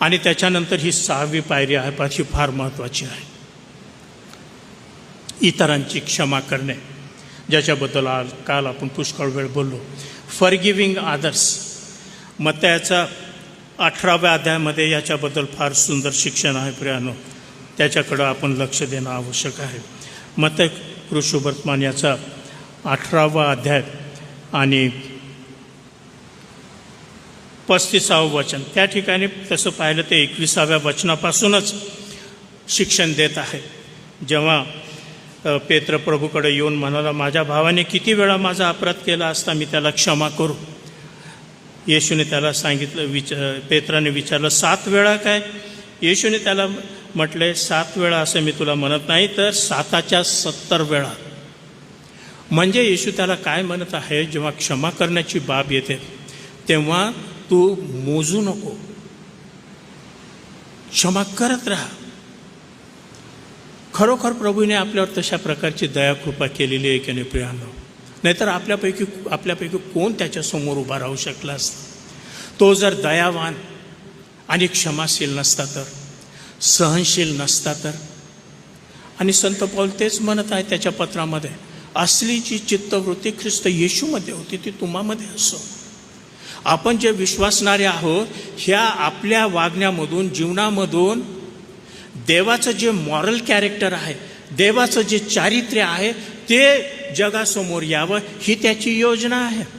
आणि त्याच्यानंतर ही सहावी पायरी आहे पण ही फार महत्त्वाची आहे. इतरांची क्षमा करणे. ज्याच्याबद्दल आज काल आपण पुष्कळ वेळ बोललो. फॉर गिविंग आदर्स मग त्याचा अठराव्या अध्यायामध्ये याच्याबद्दल फार सुंदर शिक्षण आहे प्रियानो. त्याच्याकडं आपण लक्ष देणं आवश्यक आहे. मत कृषुवर्तमान याचा अठरावा अध्याय आणि पस्तीसावं वचन. त्या ठिकाणी तसं पाहिलं ते एकविसाव्या वचनापासूनच शिक्षण देत आहे. जेव्हा पेत्र प्रभूकडे येऊन म्हणाला माझ्या भावाने किती वेळा माझा अपराध केला असता मी त्याला क्षमा करू? येशूने त्याला सांगितलं विच पेत्राने विचारलं सात वेळा काय? येशूने त्याला म्हटले सात वेळा असं मी तुला म्हणत नाही तर साताच्या सत्तर वेळा. म्हणजे येशू त्याला काय म्हणत आहे जेव्हा क्षमा करण्याची बाब येते तेव्हा तू मोजू नको. क्षमा करत राहा. खरोखर प्रभूने आपल्यावर तशा प्रकारची दयाकृपा केलेली आहे की नाही प्रियानो? नाहीतर आपल्यापैकी आपल्यापैकी कोण त्याच्यासमोर उभा राहू शकला असता? तो जर दयावान आणि क्षमाशील नसता तर? सहनशील नसता तर? आणि संत पौल तेच म्हणत आहे त्याच्या पत्रामध्ये असली जी चित्तवृत्ती ख्रिस्त येशूमध्ये होती ती तुम्हामध्ये असो. आपण जे विश्वासणारे आहोत ह्या आपल्या वागण्यामधून जीवनामधून देवाचं जे मॉरल कॅरेक्टर आहे देवाचं जे चारित्र्य आहे ते जगासमोर यावं ही त्याची योजना आहे.